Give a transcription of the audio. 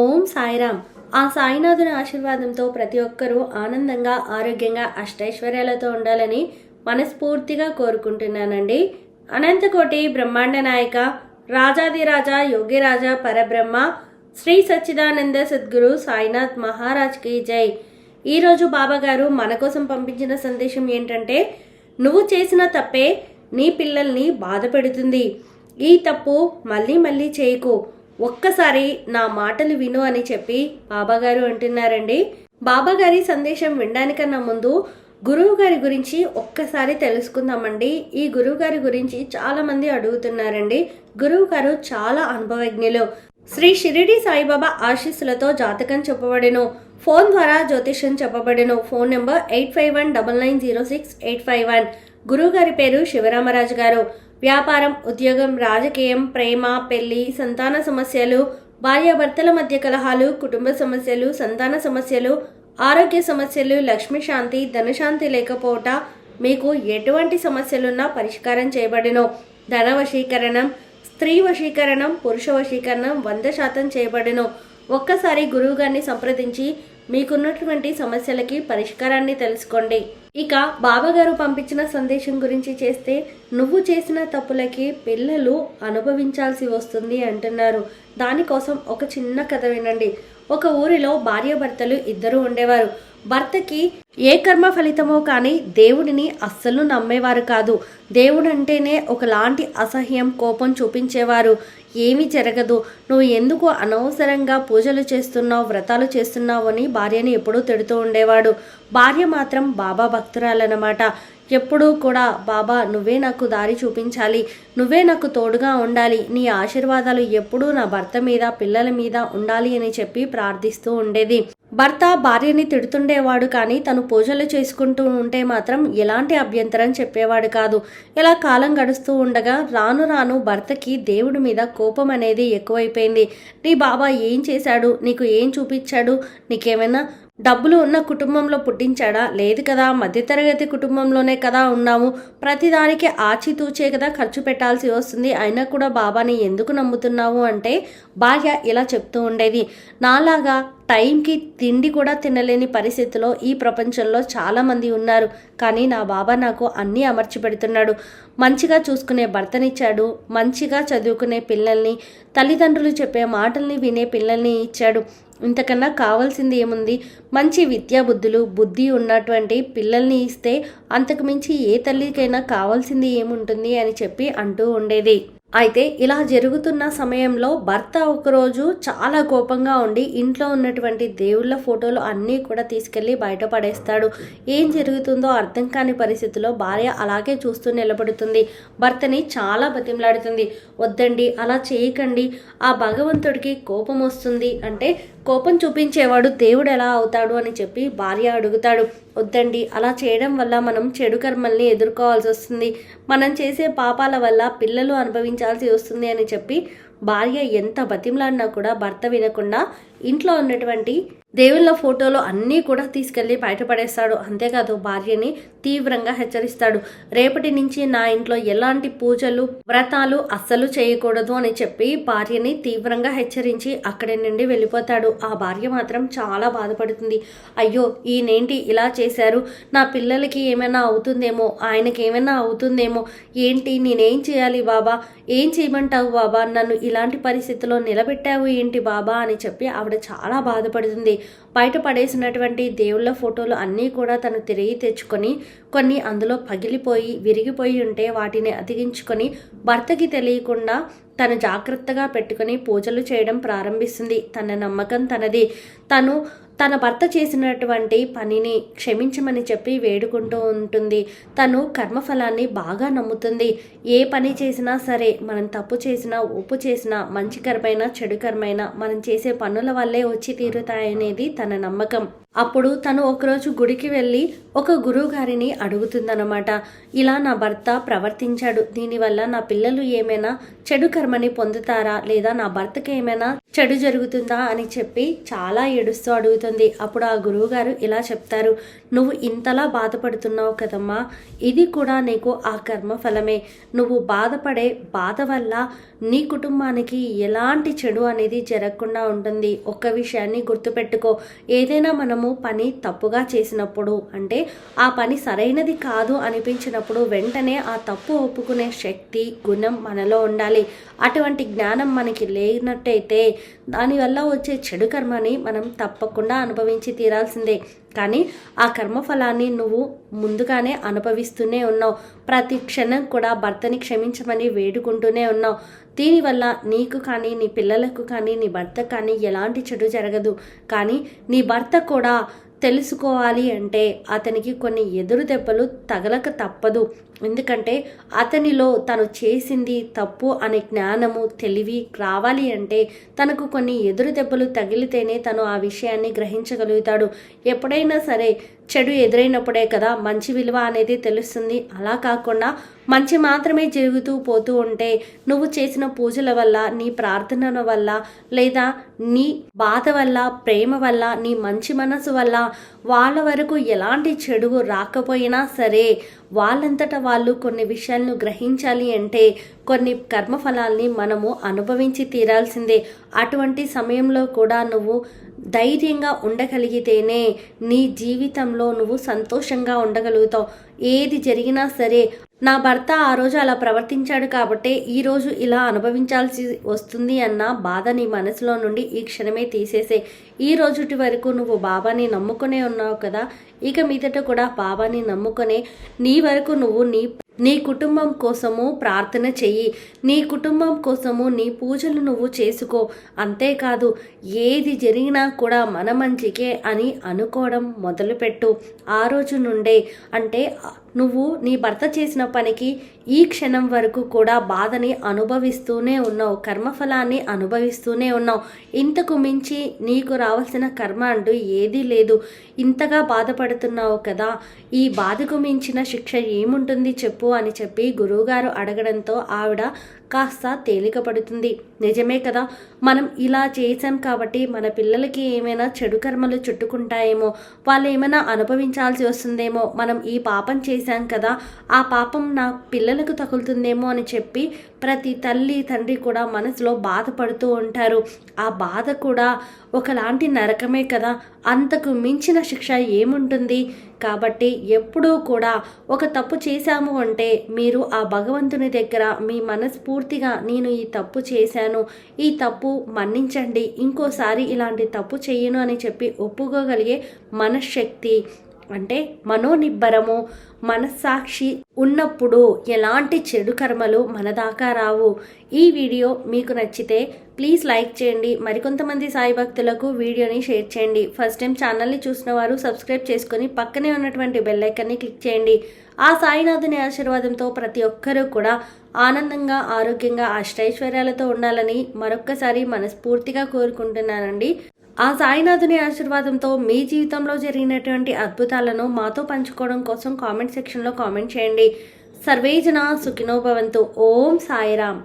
ఓం సాయిరామ్. ఆ సాయినాథుని ఆశీర్వాదంతో ప్రతి ఒక్కరూ ఆనందంగా ఆరోగ్యంగా అష్టైశ్వర్యాలతో ఉండాలని మనస్ఫూర్తిగా కోరుకుంటున్నానండి. అనంతకోటి బ్రహ్మాండ నాయక రాజాదిరాజా యోగిరాజా పరబ్రహ్మ శ్రీ సచ్చిదానంద సద్గురు సాయినాథ్ మహారాజ్కి జై. ఈరోజు బాబాగారు మన కోసం పంపించిన సందేశం ఏంటంటే నువ్వు చేసిన తప్పే నీ పిల్లల్ని బాధ పెడుతుంది. ఈ తప్పు మళ్ళీ మళ్ళీ చేయకు. ఒక్కసారి నా మాటలు విను అని చెప్పి బాబాగారు అంటున్నారండి. బాబాగారి సందేశం వినడానికన్నా ముందు గురువు గారి గురించి ఒక్కసారి తెలుసుకుందామండి. ఈ గురువు గారి గురించి చాలా మంది అడుగుతున్నారండి. గురువు గారు చాలా అనుభవజ్ఞులు. శ్రీ షిరిడి సాయిబాబా ఆశీస్సులతో జాతకం చెప్పబడెను. ఫోన్ ద్వారా జ్యోతిష్యం చెప్పబడెను. Phone number eight five one double nine zero six eight five one. గురువు గారి పేరు శివరామరాజు గారు. వ్యాపారం ఉద్యోగం రాజకీయం ప్రేమ పెళ్ళి సంతాన సమస్యలు భార్యాభర్తల మధ్య కలహాలు కుటుంబ సమస్యలు సంతాన సమస్యలు ఆరోగ్య సమస్యలు లక్ష్మీశాంతి ధనశాంతి లేకపోవట మీకు ఎటువంటి సమస్యలున్నా పరిష్కారం చేయబడినో. ధన వశీకరణం స్త్రీ వశీకరణం పురుష వశీకరణం వంద శాతం చేయబడినో. ఒక్కసారి గురువుగారిని సంప్రదించి మీకున్నటువంటి సమస్యలకి పరిష్కారాన్ని తెలుసుకోండి. ఇక బాబాగారు పంపించిన సందేశం గురించి చేస్తే నువ్వు చేసిన తప్పులకి పిల్లలు అనుభవించాల్సి వస్తుంది అంటున్నారు. దానికోసం ఒక చిన్న కథ వినండి. ఒక ఊరిలో భార్యాభర్తలు ఇద్దరు ఉండేవారు. భర్తకి ఏ కర్మ ఫలితమో కానీ దేవుడిని అస్సలు నమ్మేవారు కాదు. దేవుడంటేనే ఒకలాంటి అసహ్యం కోపం చూపించేవారు. ఏమీ జరగదు. నువ్వు ఎందుకు అనవసరంగా పూజలు చేస్తున్నావు వ్రతాలు చేస్తున్నావు అని భార్యని ఎప్పుడూ తిడుతూ ఉండేవాడు. భార్య మాత్రం బాబా భక్తురాలన్నమాట. ఎప్పుడూ కూడా బాబా నువ్వే నాకు దారి చూపించాలి. నువ్వే నాకు తోడుగా ఉండాలి. నీ ఆశీర్వాదాలు ఎప్పుడూ నా భర్త మీద పిల్లల మీద ఉండాలి అని చెప్పి ప్రార్థిస్తూ ఉండేది. భర్త భార్యని తిడుతుండేవాడు కానీ తను పూజలు చేసుకుంటూ ఉంటే మాత్రం ఎలాంటి అభ్యంతరం చెప్పేవాడు కాదు. ఇలా కాలం గడుస్తూ ఉండగా రాను రాను భర్తకి దేవుడి మీద కోపం అనేది ఎక్కువైపోయింది. నీ బాబా ఏం చేశాడు? నీకు ఏం చూపించాడు? నీకేమైనా డబ్బులు ఉన్న కుటుంబంలో పుట్టించాడా? లేదు కదా. మధ్యతరగతి కుటుంబంలోనే కదా ఉన్నాము ప్రతిదానికి ఆచితూచే కదా ఖర్చు పెట్టాల్సి వస్తుంది. అయినా కూడా బాబాని ఎందుకు నమ్ముతున్నావు అంటే భార్య ఇలా చెప్తూ ఉండేది. నాలాగా టైంకి తిండి కూడా తినలేని పరిస్థితిలో ఈ ప్రపంచంలో చాలామంది ఉన్నారు. కానీ నా బాబా నాకు అన్నీ అమర్చి పెడుతున్నాడు. మంచిగా చూసుకునే భర్తనిచ్చాడు. మంచిగా చదువుకునే పిల్లల్ని తల్లిదండ్రులు చెప్పే మాటల్ని వినే పిల్లల్ని ఇచ్చాడు. ఇంతకన్నా కావాల్సింది ఏముంది? మంచి విద్యా బుద్ధులు బుద్ధి ఉన్నటువంటి పిల్లల్ని ఇస్తే అంతకుమించి ఏ తల్లికైనా కావాల్సింది ఏముంటుంది అని చెప్పి అంటూ ఉండేది. అయితే ఇలా జరుగుతున్న సమయంలో భర్త ఒకరోజు చాలా కోపంగా ఉండి ఇంట్లో ఉన్నటువంటి దేవుళ్ళ ఫోటోలు అన్నీ కూడా తీసుకెళ్ళి బయట పడేస్తాడు. ఏం జరుగుతుందో అర్థం కాని పరిస్థితిలో భార్య అలాగే చూస్తూ నిలబడుతుంది. భర్తని చాలా బతిమలాడుతుంది. వద్దండి అలా చేయకండి. ఆ భగవంతుడికి కోపం వస్తుంది అంటే కోపం చూపించేవాడు దేవుడు ఎలా అవుతాడు అని చెప్పి భార్య అడుగుతాడు. వద్దండి. అలా చేయడం వల్ల మనం చెడు కర్మల్ని ఎదుర్కోవాల్సి వస్తుంది. మనం చేసే పాపాల వల్ల పిల్లలు అనుభవించాల్సి వస్తుంది అని చెప్పి భార్య ఎంత బతిమలాడినా కూడా భర్త వినకుండా ఇంట్లో ఉన్నటువంటి దేవుళ్ళ ఫోటోలు అన్నీ కూడా తీసుకెళ్ళి బయటపడేస్తాడు అంతేకాదు భార్యని తీవ్రంగా హెచ్చరిస్తాడు. రేపటి నుంచి నా ఇంట్లో ఎలాంటి పూజలు వ్రతాలు అస్సలు చేయకూడదు అని చెప్పి భార్యని తీవ్రంగా హెచ్చరించి అక్కడి నుండి వెళ్ళిపోతాడు. ఆ భార్య మాత్రం చాలా బాధపడుతుంది. అయ్యో ఈయనేంటి ఇలా చేశారు? నా పిల్లలకి ఏమైనా అవుతుందేమో? ఆయనకి ఏమైనా అవుతుందేమో? ఏంటి నేనేం చేయాలి బాబా? ఏం చేయమంటావు బాబా? నన్ను ఇలాంటి పరిస్థితిలో నిలబెట్టావు ఏంటి బాబా అని చెప్పి ఆవిడ చాలా బాధపడుతుంది. బయట పడేసినటువంటి దేవుళ్ళ ఫోటోలు అన్నీ కూడా తను తిరిగి తెచ్చుకొని కొన్ని అందులో పగిలిపోయి విరిగిపోయి ఉంటే వాటిని అతికించుకొని భర్తకి తెలియకుండా తను జాగ్రత్తగా పెట్టుకొని పూజలు చేయడం ప్రారంభిస్తుంది. తన నమ్మకం తనది. తను తన భర్త చేసినటువంటి పనిని క్షమించమని చెప్పి వేడుకుంటూ ఉంటుంది. తను కర్మఫలాన్ని బాగా నమ్ముతుంది. ఏ పని చేసినా సరే మనం తప్పు చేసినా ఉప్పు చేసినా మంచి కర్మైనా చెడు కర్మైనా మనం చేసే పనుల వల్లే వచ్చి తీరుతాయనేది తన నమ్మకం. అప్పుడు తను ఒకరోజు గుడికి వెళ్ళి ఒక గురువు గారిని అడుగుతుందన్నమాట. ఇలా నా భర్త ప్రవర్తించాడు. దీనివల్ల నా పిల్లలు ఏమైనా చెడు కర్మని పొందుతారా? లేదా నా భర్తకి ఏమైనా చెడు జరుగుతుందా? అని చెప్పి చాలా ఏడుస్తూ అడుగుతుంది అప్పుడు ఆ గురువు గారు ఇలా చెప్తారు. నువ్వు ఇంతలా బాధపడుతున్నావు కదమ్మా. ఇది కూడా నీకు ఆ కర్మ ఫలమే. నువ్వు బాధపడే బాధ వల్ల నీ కుటుంబానికి ఎలాంటి చెడు అనేది జరగకుండా ఉంటుంది. ఒక్క విషయాన్ని గుర్తుపెట్టుకో. ఏదైనా మనము పని తప్పుగా చేసినప్పుడు అంటే ఆ పని సరైనది కాదు అనిపించినప్పుడు వెంటనే ఆ తప్పు ఒప్పుకునే శక్తి గుణం మనలో ఉండాలి. అటువంటి జ్ఞానం మనకి లేనట్టయితే దానివల్ల వచ్చే చెడు కర్మని మనం తప్పకుండా అనుభవించి తీరాల్సిందే. కానీ ఆ కర్మఫలాన్ని నువ్వు ముందుగానే అనుభవిస్తూనే ఉన్నావు. ప్రతి క్షణం కూడా భర్తని క్షమించమని వేడుకుంటూనే ఉన్నావు. దీనివల్ల నీకు కానీ నీ పిల్లలకు కానీ నీ భర్త కానీ ఎలాంటి చెడు జరగదు. కానీ నీ భర్త కూడా తెలుసుకోవాలి అంటే అతనికి కొన్ని ఎదురు దెబ్బలు తగలక తప్పదు. ఎందుకంటే అతనిలో తను చేసింది తప్పు అనే జ్ఞానము తెలివి రావాలి అంటే తనకు కొన్ని ఎదురు దెబ్బలు తగిలితేనే తను ఆ విషయాన్ని గ్రహించగలుగుతాడు. ఎప్పుడైనా సరే చెడు ఎదురైనప్పుడే కదా మంచి విలువ అనేది తెలుస్తుంది. అలా కాకుండా మంచి మాత్రమే జరుగుతూ పోతూ ఉంటే నువ్వు చేసిన పూజల వల్ల నీ ప్రార్థనల వల్ల లేదా నీ బాధ వల్ల ప్రేమ వల్ల నీ మంచి మనసు వల్ల వాళ్ళ వరకు ఎలాంటి చెడు రాకపోయినా సరే వాళ్ళంతట వాళ్ళు కొన్ని విషయాలను గ్రహించాలి అంటే కొన్ని కర్మఫలాల్ని మనము అనుభవించి తీరాల్సిందే. అటువంటి సమయంలో కూడా నువ్వు ధైర్యంగా ఉండగలిగితేనే నీ జీవితంలో నువ్వు సంతోషంగా ఉండగలుగుతావు. ఏది జరిగినా సరే నా భర్త ఆ రోజు అలా ప్రవర్తించాడు కాబట్టే ఈరోజు ఇలా అనుభవించాల్సి వస్తుంది అన్న బాధ నీ మనసులో నుండి ఈ క్షణమే తీసేసే. ఈ రోజుటి వరకు నువ్వు బాబాని నమ్ముకునే ఉన్నావు కదా ఇక మీదట కూడా బాబాని నమ్ముకునే నీ వరకు నువ్వు నీ నీ కుటుంబం కోసము ప్రార్థన చెయ్యి. నీ కుటుంబం కోసము నీ పూజలు నువ్వు చేసుకో. అంతేకాదు ఏది జరిగినా కూడా మన మంచికే అని అనుకోవడం మొదలుపెట్టు. ఆ రోజు నుండే అంటే నువ్వు నీ భర్త చేసిన పనికి ఈ క్షణం వరకు కూడా బాధని అనుభవిస్తూనే ఉన్నావు కర్మఫలాన్ని అనుభవిస్తూనే ఉన్నావు. ఇంతకు మించి నీకు రావాల్సిన కర్మ అంటూ ఏదీ లేదు. ఇంతగా బాధపడుతున్నావు కదా ఈ బాధకు మించిన శిక్ష ఏముంటుంది చెప్పు అని చెప్పి గురువుగారు అడగడంతో ఆవిడ కాస్త తేలిక పడుతుంది నిజమే కదా మనం ఇలా చేసాం కాబట్టి మన పిల్లలకి ఏమైనా చెడు కర్మలు చుట్టుకుంటాయేమో వాళ్ళు ఏమైనా అనుభవించాల్సి వస్తుందేమో మనం ఈ పాపం చేసి చేశాం కదా ఆ పాపం నా పిల్లలకు తగులుతుందేమో అని చెప్పి ప్రతి తల్లి తండ్రి కూడా మనసులో బాధపడుతూ ఉంటారు. ఆ బాధ కూడా ఒకలాంటి నరకమే కదా అంతకు మించిన శిక్ష ఏముంటుంది? కాబట్టి ఎప్పుడూ కూడా ఒక తప్పు చేశాము అంటే మీరు ఆ భగవంతుని దగ్గర మీ మనస్ఫూర్తిగా నేను ఈ తప్పు చేశాను ఈ తప్పు మన్నించండి ఇంకోసారి ఇలాంటి తప్పు చేయను అని చెప్పి ఒప్పుకోగలిగే మనశ్శక్తి. అంటే మనోనిబ్బరము మనస్సాక్షి ఉన్నప్పుడు ఎలాంటి చెడు కర్మలు మన దాకా రావు. ఈ వీడియో మీకు నచ్చితే ప్లీజ్ లైక్ చేయండి. మరికొంతమంది సాయి భక్తులకు వీడియోని షేర్ చేయండి. ఫస్ట్ టైం ఛానల్ని చూసిన వారు సబ్స్క్రైబ్ చేసుకొని పక్కనే ఉన్నటువంటి బెల్లైకన్ని క్లిక్ చేయండి. ఆ సాయినాథుని ఆశీర్వాదంతో ప్రతి ఒక్కరూ కూడా ఆనందంగా ఆరోగ్యంగా అష్టైశ్వర్యాలతో ఉండాలని మరొక్కసారి మనస్ఫూర్తిగా కోరుకుంటున్నానండి. ఆ సాయినాథుని ఆశీర్వాదంతో మీ జీవితంలో జరిగినటువంటి అద్భుతాలను మాతో పంచుకోవడం కోసం కామెంట్ సెక్షన్లో కామెంట్ చేయండి. సర్వేజన సుఖినోభవంతు ఓం సాయిరామ్.